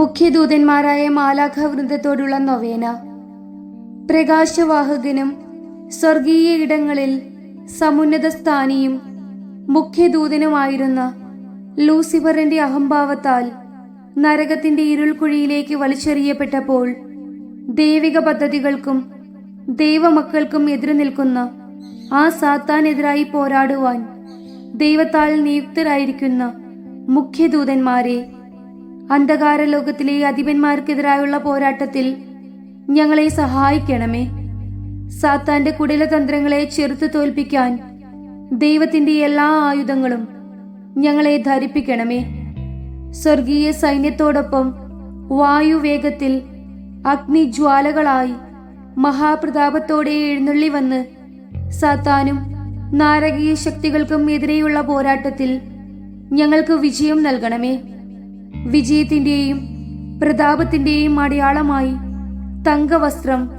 മുഖ്യദൂതന്മാരായ മാലാഖ വൃന്ദത്തോടുള്ള നൊവേന. പ്രകാശവാഹകനും സ്വർഗീയ ഇടങ്ങളിൽ സമുന്നത സ്ഥാനിയും മുഖ്യദൂതനുമായിരുന്ന ലൂസിഫറിന്റെ അഹംഭാവത്താൽ നരകത്തിന്റെ ഇരുൾക്കുഴിയിലേക്ക് വലിച്ചെറിയപ്പെട്ടപ്പോൾ ദൈവിക പദ്ധതികൾക്കും ദൈവമക്കൾക്കും എതിരു നിൽക്കുന്ന ആ സാത്താനെതിരായി പോരാടുവാൻ ദൈവത്താൽ നിയുക്തരായിരിക്കുന്ന മുഖ്യദൂതന്മാരെ അന്ധകാര ലോകത്തിലെ അധിപന്മാർക്കെതിരായുള്ള പോരാട്ടത്തിൽ ഞങ്ങളെ സഹായിക്കണമേ. സാത്താന്റെ കുടിലതന്ത്രങ്ങളെ ചെറുത്തു തോൽപ്പിക്കാൻ ദൈവത്തിന്റെ എല്ലാ ആയുധങ്ങളും ഞങ്ങളെ ധരിപ്പിക്കണമേ. സ്വർഗീയ സൈന്യത്തോടൊപ്പം വായുവേഗത്തിൽ അഗ്നിജ്വാലകളായി മഹാപ്രതാപത്തോടെ എഴുന്നള്ളി വന്ന് സാത്താനും നാരകീയ ശക്തികൾക്കും എതിരെയുള്ള പോരാട്ടത്തിൽ ഞങ്ങൾക്ക് വിജയം നൽകണമേ. വിജയത്തിന്റെയും പ്രതാപത്തിന്റെയും അടയാളമായി തങ്കവസ്ത്രം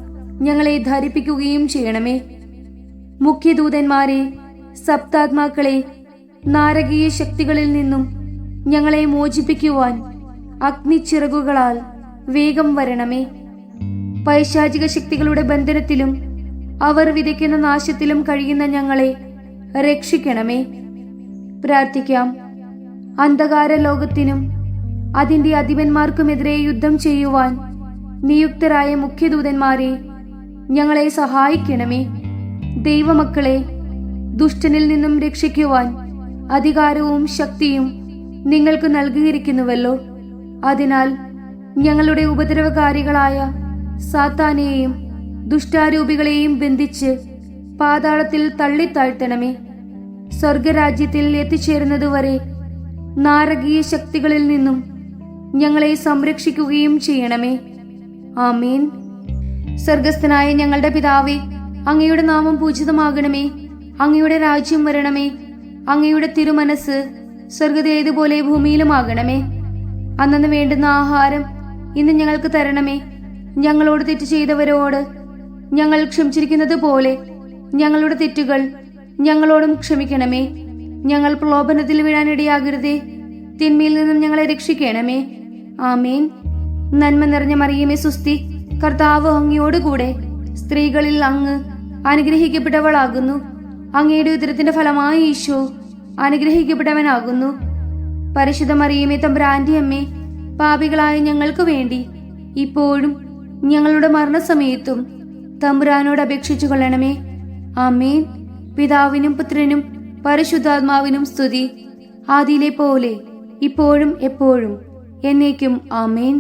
ഞങ്ങളെ ധരിപ്പിക്കുകയും ചെയ്യണമേ. മുഖ്യദൂതന്മാരെ സപ്താത്മാക്കളെ നാരകീയ ശക്തികളിൽ നിന്നും ഞങ്ങളെ മോചിപ്പിക്കുവാൻ അഗ്നിച്ചിറകുകളാൽ വേഗം വരണമേ. പൈശാചിക ശക്തികളുടെ ബന്ധനത്തിലും അവർ വിതയ്ക്കുന്ന നാശത്തിലും കഴിയുന്ന ഞങ്ങളെ രക്ഷിക്കണമേ. പ്രാർത്ഥിക്കാം. അന്ധകാര ലോകത്തിനും അതിന്റെ അധിപന്മാർക്കുമെതിരെ യുദ്ധം ചെയ്യുവാൻ നിയുക്തരായ മുഖ്യദൂതന്മാരെ ഞങ്ങളെ സഹായിക്കണമേ. ദൈവമക്കളെ ദുഷ്ടനിൽ നിന്നും രക്ഷിക്കുവാൻ അധികാരവും ശക്തിയും നിങ്ങൾക്ക് നൽകിയിരിക്കുന്നുവല്ലോ. അതിനാൽ ഞങ്ങളുടെ ഉപദ്രവകാരികളായ സാത്താനെയും ദുഷ്ടാരൂപികളെയും ബന്ധിച്ച് പാതാളത്തിൽ തള്ളിത്താഴ്ത്തണമേ. സ്വർഗരാജ്യത്തിൽ എത്തിച്ചേരുന്നതുവരെ നാരകീയ ശക്തികളിൽ നിന്നും ഞങ്ങളെ സംരക്ഷിക്കുകയും ചെയ്യണമേ. ആമീൻ. സ്വർഗസ്ഥനായ ഞങ്ങളുടെ പിതാവേ അങ്ങയുടെ നാമം പൂജിതമാകണമേ. അങ്ങയുടെ രാജ്യം വരണമേ. അങ്ങയുടെ തിരുമനസ് സ്വർഗതേതുപോലെ ഭൂമിയിലുമാകണമേ. അന്നു വേണ്ടുന്ന ആഹാരം ഇന്ന് ഞങ്ങൾക്ക് തരണമേ. ഞങ്ങളോട് തെറ്റ് ചെയ്തവരോട് ഞങ്ങൾ ക്ഷമിച്ചിരിക്കുന്നത് പോലെ ഞങ്ങളുടെ തെറ്റുകൾ ഞങ്ങളോടും ക്ഷമിക്കണമേ. ഞങ്ങൾ പ്രലോഭനത്തിൽ വീഴാനിടയാകരുതേ തിന്മയിൽ നിന്നും ഞങ്ങളെ രക്ഷിക്കണമേ. ആമേൻ. നന്മ നിറഞ്ഞ മറിയമേ സുസ്തി കർത്താവ് അങ്ങയോടുകൂടെ സ്ത്രീകളിൽ അങ്ങ് അനുഗ്രഹിക്കപ്പെട്ടവളാകുന്നു. അങ്ങയുടെ ഉദരത്തിന്റെ ഫലമായ ഈശോ അനുഗ്രഹിക്കപ്പെട്ടവനാകുന്നു. പരിശുദ്ധ മറിയമേ തമ്പ്രാന്റെ അമ്മേ പാപികളായ ഞങ്ങൾക്ക് വേണ്ടി ഇപ്പോഴും ഞങ്ങളുടെ മരണസമയത്തും തമ്പുരാനോട് അപേക്ഷിച്ചു കൊള്ളണമേ. ആമേൻ. പിതാവിനും പുത്രനും പരിശുദ്ധാത്മാവിനും സ്തുതി. ആദിയിലെ പോലെ ഇപ്പോഴും എപ്പോഴും. എന്നേക്കും ആമേൻ.